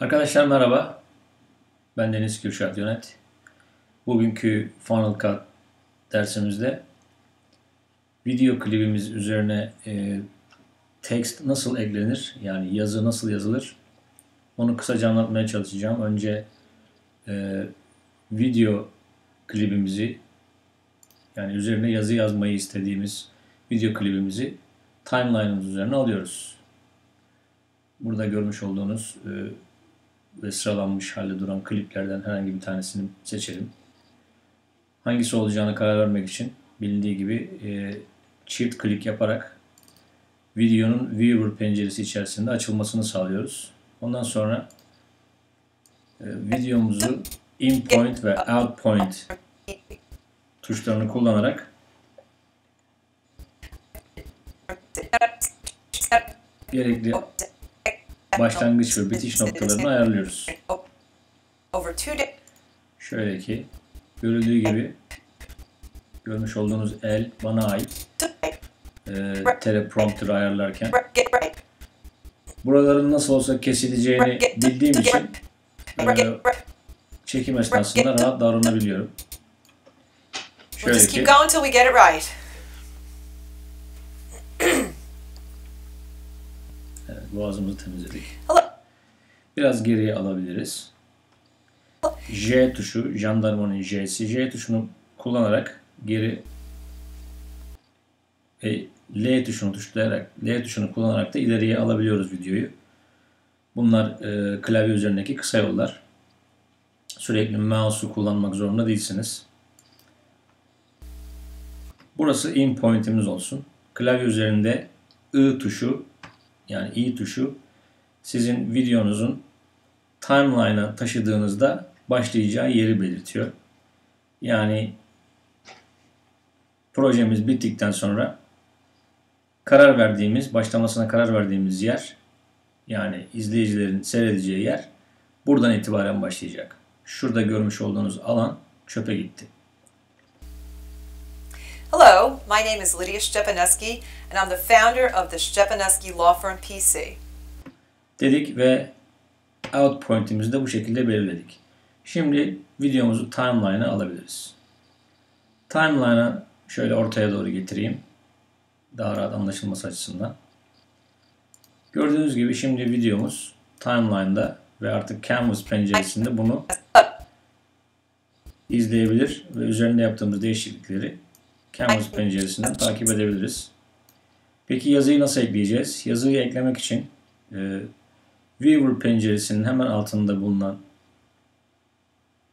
Arkadaşlar merhaba. Ben Deniz Kürşat Yönet. Bugünkü Final Cut dersimizde video klibimiz üzerine e, text nasıl eklenir, yani yazı nasıl yazılır onu kısaca anlatmaya çalışacağım. Önce e, video klibimizi yani üzerine yazı yazmayı istediğimiz video klibimizi timeline'ımız üzerine alıyoruz. Burada görmüş olduğunuz e, ve sıralanmış halde duran kliplerden herhangi bir tanesini seçelim. Hangisi olacağını karar vermek için bilindiği gibi e, çift klik yaparak videonun viewer penceresi içerisinde açılmasını sağlıyoruz. Ondan sonra e, videomuzu in point ve out point tuşlarını kullanarak gerekli başlangıç ve bitiş noktalarını ayarlıyoruz. Şöyle ki görüldüğü gibi görmüş olduğunuz el bana ait. E, teleprompter ayarlarken. Buraların nasıl olsa kesileceğini bildiğim için e, çekim esnasında rahat davranabiliyorum. Şöyle ki boğazımızı temizledik. Biraz geriye alabiliriz. J tuşu, jandarmanın J'si. J tuşunu kullanarak geri ve L tuşunu tuşlayarak, L tuşunu kullanarak da ileriye alabiliyoruz videoyu. Bunlar e, klavye üzerindeki kısa yollar. Sürekli mouse'u kullanmak zorunda değilsiniz. Burası in point'imiz olsun. Klavye üzerinde I tuşu yani i tuşu sizin videonuzun timeline'a taşıdığınızda başlayacağı yeri belirtiyor. Yani projemiz bittikten sonra karar verdiğimiz, başlamasına karar verdiğimiz yer yani izleyicilerin seyredeceği yer buradan itibaren başlayacak. Şurada görmüş olduğunuz alan çöpe gitti. Hello, my name is Lydia Stepaneski, and I'm the founder of the Stepaneski Law Firm PC. dedik ve out point'imizi de bu şekilde belirledik. Şimdi videomuzu timeline'a alabiliriz. Timeline'a şöyle ortaya doğru getireyim. Daha rahat anlaşılması açısından. Gördüğünüz gibi şimdi videomuz timeline'da ve artık Canvas penceresinde bunu izleyebilir ve üzerinde yaptığımız değişiklikleri Canvas penceresinden takip edebiliriz. Peki yazıyı nasıl ekleyeceğiz? Yazıyı eklemek için e, Viewer penceresinin hemen altında bulunan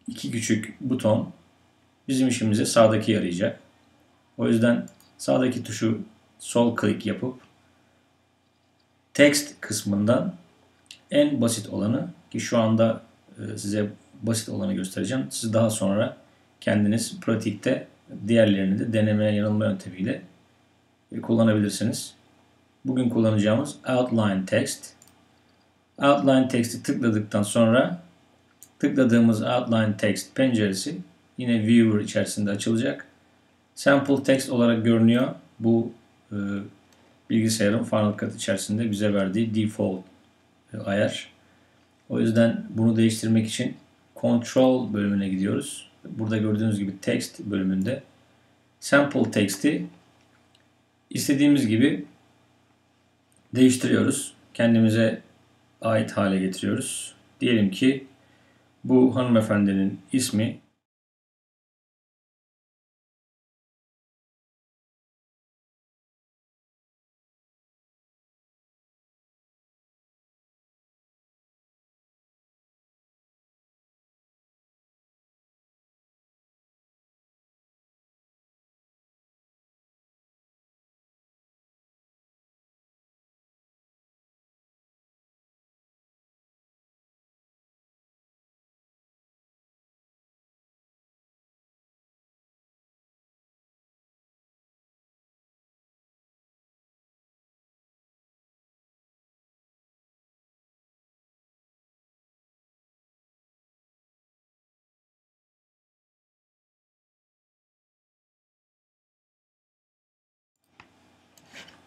iki küçük buton bizim işimize sağdaki yarayacak. O yüzden sağdaki tuşu sol klik yapıp text kısmından en basit olanı ki şu anda e, size basit olanı göstereceğim. Siz daha sonra kendiniz pratikte diğerlerini de deneme yanılma yöntemiyle e, kullanabilirsiniz. Bugün kullanacağımız outline text. Outline text'i tıkladıktan sonra tıkladığımız outline text penceresi yine viewer içerisinde açılacak. Sample text olarak görünüyor. Bu e, bilgisayarın Final Cut içerisinde bize verdiği default e, ayar. O yüzden bunu değiştirmek için Control bölümüne gidiyoruz. Burada gördüğünüz gibi text bölümünde sample text'i istediğimiz gibi değiştiriyoruz. Kendimize ait hale getiriyoruz. Diyelim ki bu hanımefendinin ismi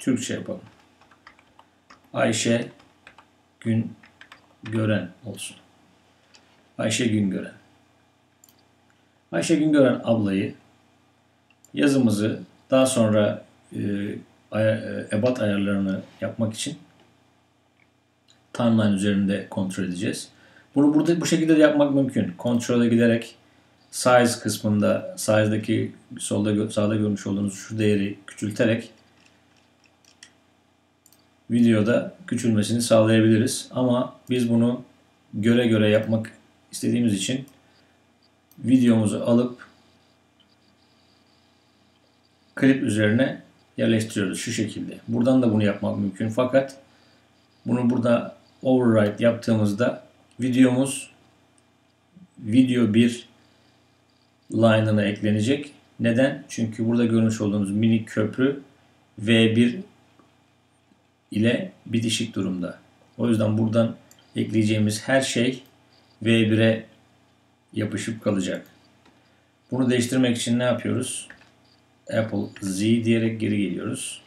Türkçe yapalım. Ayşe gün Gören olsun. Ayşe Güngören. Ayşe Güngören ablayı yazımızı daha sonra e, e, ebat ayarlarını yapmak için timeline üzerinde kontrol edeceğiz. Bunu burada bu şekilde de yapmak mümkün. Kontrole giderek size kısmında size'daki solda sağda görmüş olduğunuz şu değeri küçülterek videoda küçülmesini sağlayabiliriz. Ama biz bunu göre göre yapmak istediğimiz için videomuzu alıp klip üzerine yerleştiriyoruz şu şekilde. Buradan da bunu yapmak mümkün fakat bunu burada override yaptığımızda videomuz video 1 line'ına eklenecek. Neden? Çünkü burada görmüş olduğunuz mini köprü V1 ile bitişik durumda. O yüzden buradan ekleyeceğimiz her şey V1'e yapışıp kalacak. Bunu değiştirmek için ne yapıyoruz? Apple Z diyerek geri geliyoruz.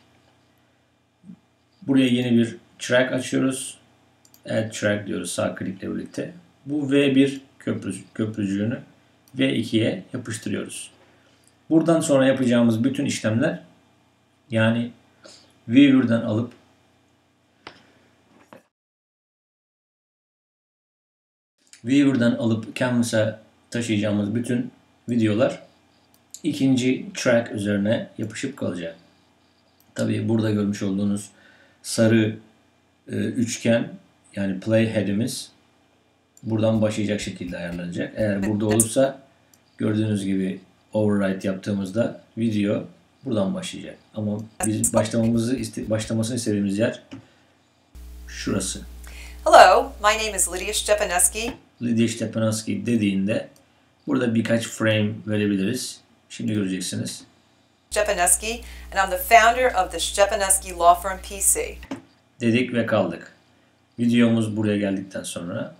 Buraya yeni bir track açıyoruz. Add track diyoruz sağ klikle birlikte. Bu V1 köprü, köprücüğünü V2'ye yapıştırıyoruz. Buradan sonra yapacağımız bütün işlemler yani Viewer'dan alıp Viewer'dan alıp Canvas'a taşıyacağımız bütün videolar ikinci track üzerine yapışıp kalacak. Tabii burada görmüş olduğunuz sarı e, üçgen yani playhead'imiz buradan başlayacak şekilde ayarlanacak. Eğer burada olursa gördüğünüz gibi override yaptığımızda video buradan başlayacak. Ama biz başlamamızı iste- başlamasını istediğimiz yer şurası. Hello, my name is Lydia Stepaneski. Lydia Stepanowski dediğinde burada birkaç frame verebiliriz. Şimdi göreceksiniz. Stepaneski, and I'm the founder of the Stepaneski Law Firm PC. Dedik ve kaldık. Videomuz buraya geldikten sonra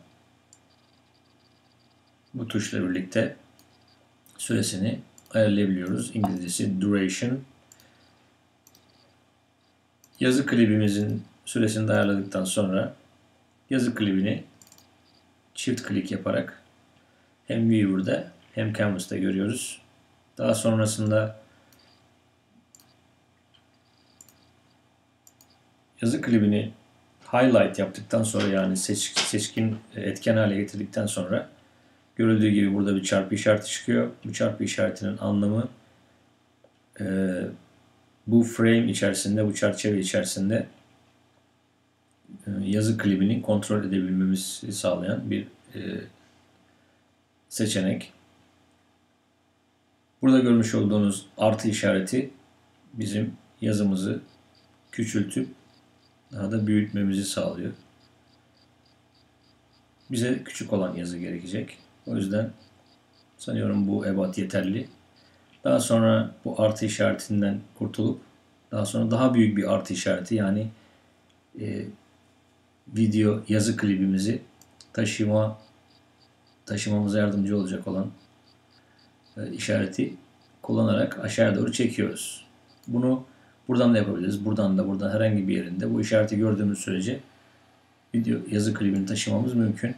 bu tuşla birlikte süresini ayarlayabiliyoruz. İngilizcesi duration. Yazı klibimizin süresini de ayarladıktan sonra yazı klibini çift klik yaparak hem Viewer'da hem Canvas'ta görüyoruz. Daha sonrasında yazı klibini highlight yaptıktan sonra yani seç, seçkin e, etken hale getirdikten sonra görüldüğü gibi burada bir çarpı işareti çıkıyor. Bu çarpı işaretinin anlamı e, bu frame içerisinde, bu çerçeve içerisinde yazı klibini kontrol edebilmemizi sağlayan bir e, seçenek. Burada görmüş olduğunuz artı işareti bizim yazımızı küçültüp daha da büyütmemizi sağlıyor. Bize küçük olan yazı gerekecek. O yüzden sanıyorum bu ebat yeterli. Daha sonra bu artı işaretinden kurtulup daha sonra daha büyük bir artı işareti yani e, video yazı klibimizi taşıma taşımamıza yardımcı olacak olan e, işareti kullanarak aşağıya doğru çekiyoruz. Bunu buradan da yapabiliriz. Buradan da buradan herhangi bir yerinde bu işareti gördüğümüz sürece video yazı klibini taşımamız mümkün.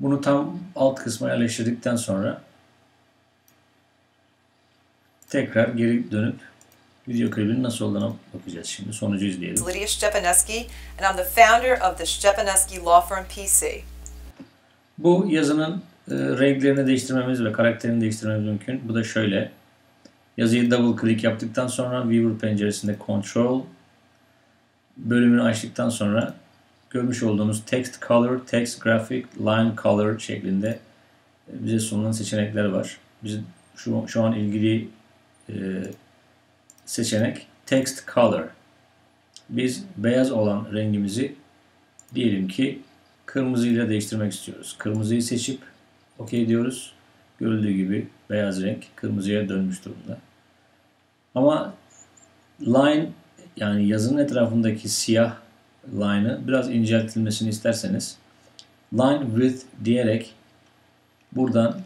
Bunu tam alt kısma yerleştirdikten sonra tekrar geri dönüp video klibinin nasıl olduğuna bakacağız şimdi. Sonucu izleyelim. Lydia Stepaneski, and I'm the founder of the Stepaneski Law Firm PC. Bu yazının e, renklerini değiştirmemiz ve karakterini değiştirmemiz mümkün. Bu da şöyle. Yazıyı double click yaptıktan sonra Viewer penceresinde Control bölümünü açtıktan sonra görmüş olduğunuz Text Color, Text Graphic, Line Color şeklinde e, bize sunulan seçenekler var. Biz şu, şu an ilgili e, seçenek Text Color. Biz beyaz olan rengimizi diyelim ki kırmızıyla değiştirmek istiyoruz. Kırmızıyı seçip OK diyoruz. Görüldüğü gibi beyaz renk kırmızıya dönmüş durumda. Ama line yani yazının etrafındaki siyah line'ı biraz inceltilmesini isterseniz line width diyerek buradan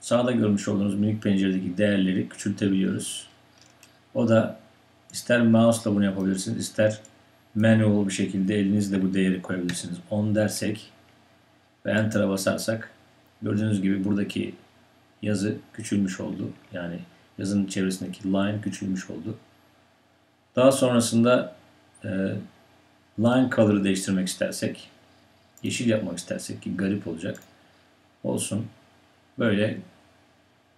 sağda görmüş olduğunuz minik penceredeki değerleri küçültebiliyoruz. O da ister mouse ile bunu yapabilirsiniz, ister manual bir şekilde elinizle bu değeri koyabilirsiniz. 10 dersek ve Enter'a basarsak gördüğünüz gibi buradaki yazı küçülmüş oldu. Yani yazının çevresindeki line küçülmüş oldu. Daha sonrasında e, line color'ı değiştirmek istersek yeşil yapmak istersek ki garip olacak olsun. Böyle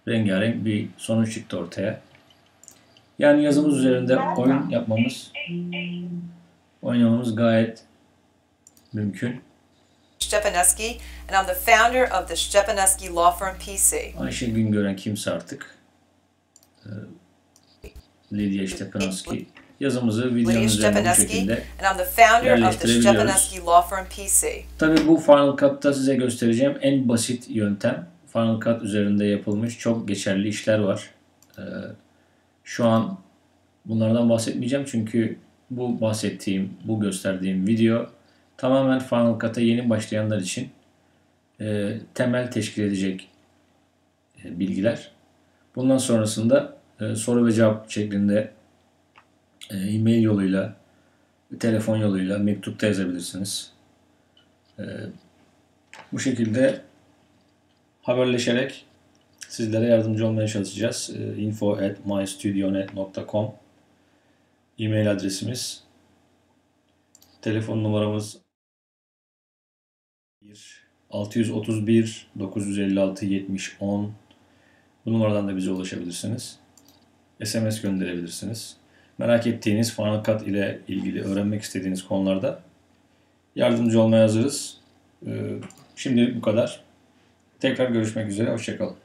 rengarenk bir sonuç çıktı ortaya. Yani yazımız üzerinde oyun yapmamız oynamamız gayet mümkün. Stepaneski, and I'm the founder of the Stepaneski Law Firm PC. Ayşe Güngören kimse artık. Ee, Lidya Stepanowski. Yazımızı videonun Lydia üzerine bu Stepaneski, şekilde. and I'm the founder of the. Stepaneski Law Firm PC. Tabii bu Final Cut'ta size göstereceğim en basit yöntem. Final Cut üzerinde yapılmış çok geçerli işler var. Ee, şu an bunlardan bahsetmeyeceğim çünkü bu bahsettiğim, bu gösterdiğim video tamamen Final Cut'a yeni başlayanlar için e, temel teşkil edecek e, bilgiler. Bundan sonrasında e, soru ve cevap şeklinde e, e-mail yoluyla, telefon yoluyla, mektupta yazabilirsiniz. E, bu şekilde haberleşerek sizlere yardımcı olmaya çalışacağız. E, info at mystudionet.com e-mail adresimiz. Telefon numaramız 631 956 70 10 bu numaradan da bize ulaşabilirsiniz. SMS gönderebilirsiniz. Merak ettiğiniz Final Cut ile ilgili öğrenmek istediğiniz konularda yardımcı olmaya hazırız. Ee, Şimdi bu kadar. Tekrar görüşmek üzere. Hoşçakalın.